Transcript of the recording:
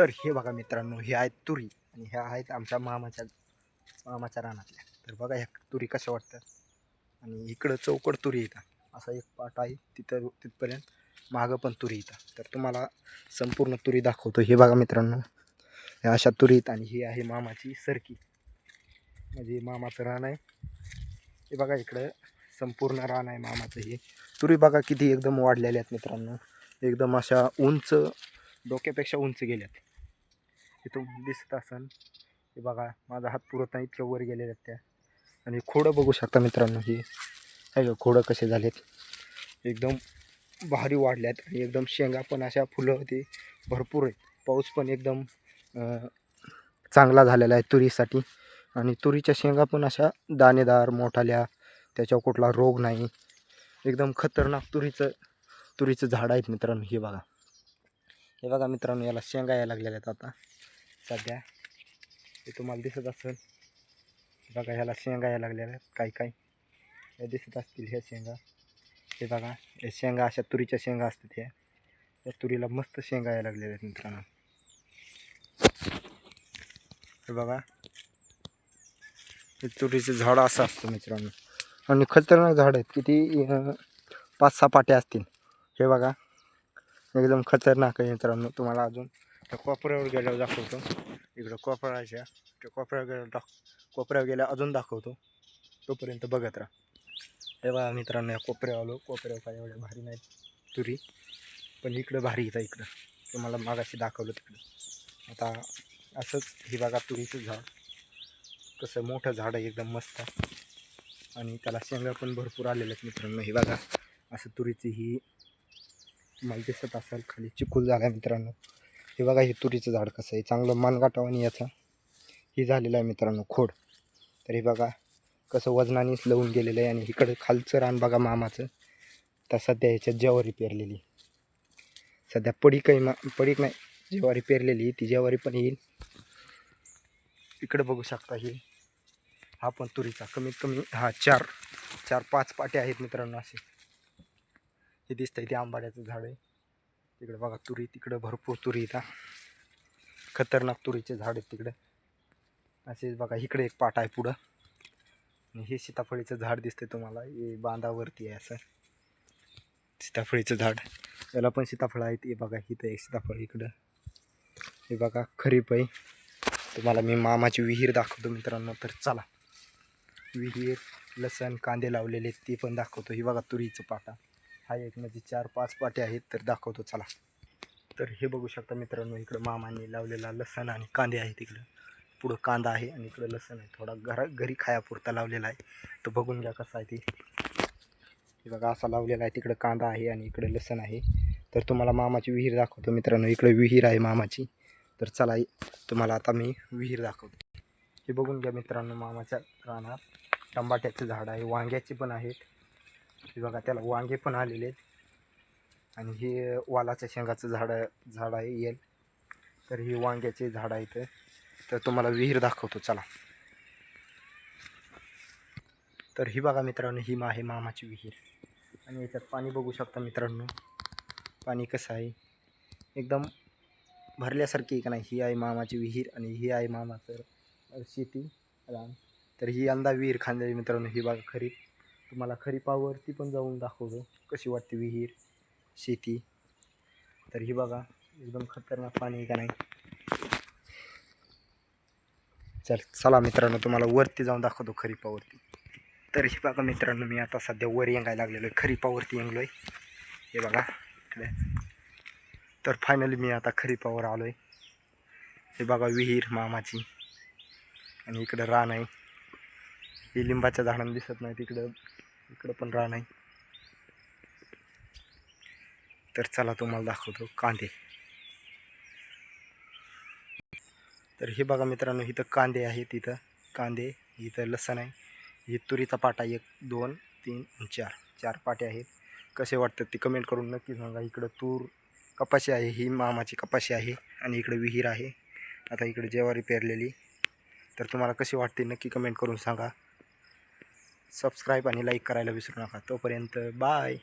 तर हे बघा मित्रांनो हे आहेत तुरी आणि ह्या आहेत आमच्या मामाच्या मामाच्या रानातल्या. तर बघा ह्या तुरी कशा वाटतात. आणि इकडं चौकड तुरी येतात असा एक पाट आहे तिथं तिथपर्यंत मागं पण तुरी येतात तर तुम्हाला संपूर्ण तुरी दाखवतो. हे बघा मित्रांनो ह्या अशा तुरीत आणि ही आहे मामाची सरकी. म्हणजे मामाचं रान आहे. हे बघा इकडं संपूर्ण रान आहे मामाचं हे. तुरी बघा किती एकदम वाढलेल्या आहेत मित्रांनो. एकदम अशा उंच डोक्यापेक्षा उंच गेल्यात. इथून दिसत असाल हे बघा माझा हात पुरत नाही इतक्या वर गेलेल्या आहेत त्या. आणि खोडं बघू शकता मित्रांनो ही. हे बघा, खोडं कसे झालेत. एकदम भारी वाढल्यात आणि एकदम शेंगा पण अशा फुलं होती भरपूर आहेत. पाऊस पण एकदम चांगला झालेला आहे तुरीसाठी. आणि तुरीच्या शेंगा पण अशा दाणेदार मोठाल्या त्याच्यावर कुठला रोग नाही. एकदम खतरनाक तुरीचं तुरीचं झाड आहेत मित्रांनो हे बघा. हे बघा मित्रांनो याला शेंगा यायला लागलेल्या आहेत आता. सध्या हे तुम्हाला दिसत असेल. बघा ह्याला शेंगा यायला लागलेल्या आहेत. काही काही. हे दिसत असतील ह्या शेंगा. हे बघा हे शेंगा अशा तुरीच्या शेंगा असतात ह्या या तुरीला मस्त शेंगा या लागलेल्या आहेत मित्रांनो. हे बघा. हे तुरीचं झाड असं असतं मित्रांनो. आणि खतरनाक झाड आहेत. किती पाच सहा पाट्या असतील. हे बघा. एकदम खतरनाक आहे मित्रांनो. तुम्हाला अजून त्या कोपऱ्यावर गेल्यावर दाखवतो. इकडं कोपराच्या त्या कोपऱ्यावर गेल्यावर दाख कोपऱ्यावर गेल्यावर अजून दाखवतो. तोपर्यंत बघत राहा. तेव्हा मित्रांनो या कोपऱ्यावर आलो. कोपऱ्यावर काय एवढ्या भारी नाही तुरी. पण इकडं भारी येतं इकडं. तुम्हाला मागाशी दाखवलं तिकडं. आता असंच ही बघा तुरीचं झाड. कसं मोठं झाड आहे एकदम मस्त. आणि त्याला शेंगा पण भरपूर आलेल्या आहेत मित्रांनो. हे बघा असं तुरीची ही तुम्हाला दिसत असेल खाली चिखूल झाला आहे मित्रांनो. हे बघा हे तुरीचं झाड कसं आहे. चांगलं मानगाटावानी याचा. हे झालेलं आहे मित्रांनो खोड. तर हे बघा कसं वजनानेच लवून गेलेलं आहे आणि इकडं खालचं रान बघा मामाचं. तर सध्या ह्याच्यात ज्वारी पेरलेली. सध्या पडीक आहे मा पडीक नाही ज्वारी पेरलेली ती ज्वारी पण येईल. इकडं बघू शकता ही. हा पण तुरीचा. कमीत कमी हा चार चार पाच पाट्या आहेत मित्रांनो असे. हे दिसतंय ते आंबाड्याचं झाड आहे. तिकडे बघा तुरी तिकडं भरपूर तुरी इथं. खतरनाक तुरीचे झाड आहेत तिकडे. असेच बघा इकडे एक पाट आहे पुढं. आणि हे सीताफळीचं झाड दिसतंय तुम्हाला. हे बांधावरती आहे असं. सीताफळीचं झाड. याला पण सीताफळ आहेत. हे बघा इथं एक सीताफळ इकडं. हे बघा खरीप आहे. तुम्हाला मी मामाची विहीर दाखवतो मित्रांनो तर चला. विहीर लसण कांदे लावलेले आहेत ते पण दाखवतो. ही बघा तुरीचं पाटा. हा एक म्हणजे चार पाच पाटे आहेत तर दाखवतो चला. तर हे बघू शकता मित्रांनो इकडं मामाने लावलेला लसण आणि कांदे आहेत इकडं. पुढं कांदा आहे आणि इकडं लसण आहे. थोडा घरा घरी खायापुरता लावलेला आहे. तो बघून घ्या कसा आहे ते. हे बघा असा लावलेला आहे. तिकडं कांदा आहे आणि इकडं लसण आहे. तर तुम्हाला मामाची विहीर दाखवतो मित्रांनो. इकडं विहीर आहे मामाची. तर चला तुम्हाला आता मी विहीर दाखवतो. हे बघून घ्या मित्रांनो मामाच्या रानात टमाट्याचं झाड आहे. वांग्याची पण आहेत. हे बघा त्याला वांगे पण आलेले आहेत. आणि हे वालाच्या शेंगाचं झाड झाड आहे येल. तर ही वांग्याचे झाड आहे इथं. तर तुम्हाला विहीर दाखवतो चला. तर ही बघा मित्रांनो ही मा आहे मामाची विहीर. आणि याच्यात पाणी बघू शकता मित्रांनो. पाणी कसं आहे? एकदम भरल्यासारखी आहे का नाही? ही आहे मामाची विहीर आणि ही आहे मामाचं शेती. रान तर ही यंदा विहीर खांदलेली मित्रांनो ही बघा खरीप तुम्हाला खरीपावरती पण जाऊन दाखवतो. कशी वाटते विहीर शेती? तर ही बघा एकदम खतरनाक पाणी आहे का नाही? चल चला मित्रांनो तुम्हाला वरती जाऊन दाखवतो खरीपावरती तर ही बघा मित्रांनो मी आता सध्या वर येंगायला लागलेलो आहे. खरीपावरती येंगलो आहे हे बघा इकडे. तर फायनली मी आता खरीपावर आलो आहे हे बघा विहीर मामाची. आणि इकडं रान आहे. ही लिंबाच्या झाडांना दिसत नाही तिकडं इकडं पण राह नाही तर चला तुम्हाला दाखवतो कांदे. तर हे बघा मित्रांनो इथं कांदे आहेत इथं. कांदे इथं लसण आहे. ही तुरीचा पाटा एक दोन तीन चार. चार पाटे आहेत. कसे वाटतात ते कमेंट करून नक्की सांगा. इकडं तूर कपाशी आहे ही मामाची कपाशी आहे आणि इकडे विहीर आहे. आता इकडे ज्वारी पेरलेली. तर तुम्हाला कशी वाटते नक्की कमेंट करून सांगा. सबस्क्राईब आणि लाईक करायला विसरू नका. तोपर्यंत बाय.